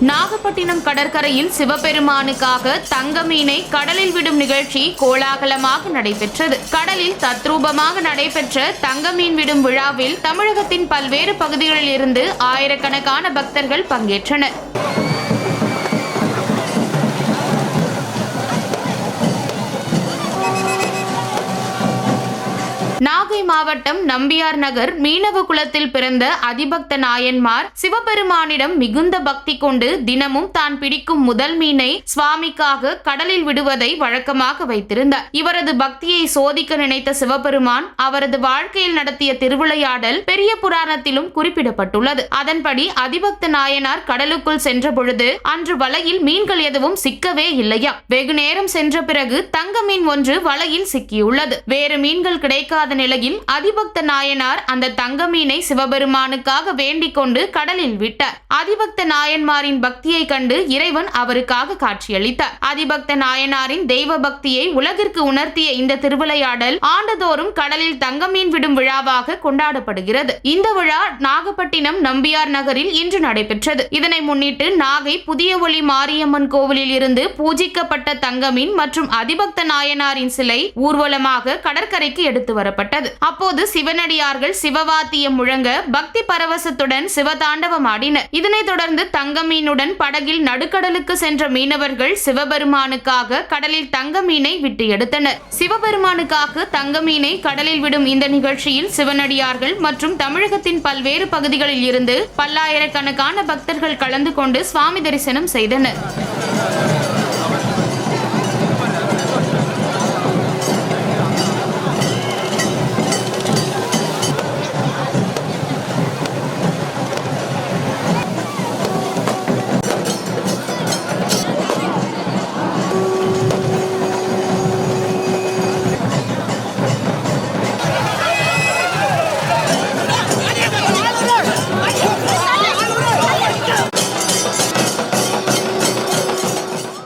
நாகப்பட்டினம் கடற்கரையில் சிவபெருமானுக்காக தங்க மீனை கடலில் விடும் நிகழ்ச்சி கோலாகலமாக நடைபெற்றது. கடலில் தத்ரூபமாக நடைபெற்ற தங்க மீன் விடும் விழாவில் தமிழகத்தின் பல்வேறு பகுதிகளில் இருந்து ஆயிரக்கணக்கான பக்தர்கள் பங்கேற்றனர். நாகை மாவட்டம் நம்பியார் நகர் மீனவ குலத்தில் பிறந்த அதிபக்த நாயன்மார் சிவபெருமானிடம் மிகுந்த பக்தி கொண்டு தினமும் தான் பிடிக்கும் முதல் மீனை சுவாமிக்காக கடலில் விடுவதை வழக்கமாக வைத்திருந்தார். இவரது பக்தியை சோதிக்க நினைத்த சிவபெருமான் அவரது வாழ்க்கையில் நடத்திய திருவிளையாடல் பெரிய புராணத்திலும் குறிப்பிடப்பட்டுள்ளது. அதன்படி அதிபக்த நாயனார் கடலுக்குள் சென்ற பொழுது அன்று வலையில் மீன்கள் எதுவும் சிக்கவே இல்லையா வெகு நேரம் சென்ற பிறகு தங்க மீன் ஒன்று வலையில் சிக்கியுள்ளது. வேறு மீன்கள் கிடைக்காத நிலையில் அதிபக்த நாயனார் அந்த தங்க மீனை சிவபெருமானுக்காக வேண்டிக் கொண்டு கடலில் விட்டார். அதிபக்த நாயன்மாரின் பக்தியை கண்டு இறைவன் அவருக்காக காட்சியளித்தார். அதிபக்த நாயனாரின் தெய்வ பக்தியை உலகிற்கு உணர்த்திய இந்த திருவிளையாடல் ஆண்டுதோறும் கடலில் தங்க மீன் விடும் விழாவாக கொண்டாடப்படுகிறது. இந்த விழா நாகப்பட்டினம் நம்பியார் நகரில் இன்று நடைபெற்றது. இதனை முன்னிட்டு நாகை புதிய ஒளி மாரியம்மன் கோவிலில் இருந்து பூஜிக்கப்பட்ட தங்கமீன் மற்றும் அதிபக்த நாயனாரின் சிலை ஊர்வலமாக கடற்கரைக்கு எடுத்து வரப்பட்டது. அப்போது சிவனடியார்கள் சிவவாத்தியம் முழங்க பக்தி பரவசத்துடன் சிவதாண்டவம் ஆடினர். இதனைத் தொடர்ந்து தங்க மீனுடன் படகில் நடுக்கடலுக்கு சென்ற மீனவர்கள் சிவபெருமானுக்காக கடலில் தங்க மீனை விட்டு எடுத்தனர். சிவபெருமானுக்காக தங்க மீனை கடலில் விடும் இந்த நிகழ்ச்சியில் சிவனடியார்கள் மற்றும் தமிழகத்தின் பல்வேறு பகுதிகளில் இருந்து பல்லாயிரக்கணக்கான பக்தர்கள் கலந்து கொண்டு சுவாமி தரிசனம் செய்தனர்.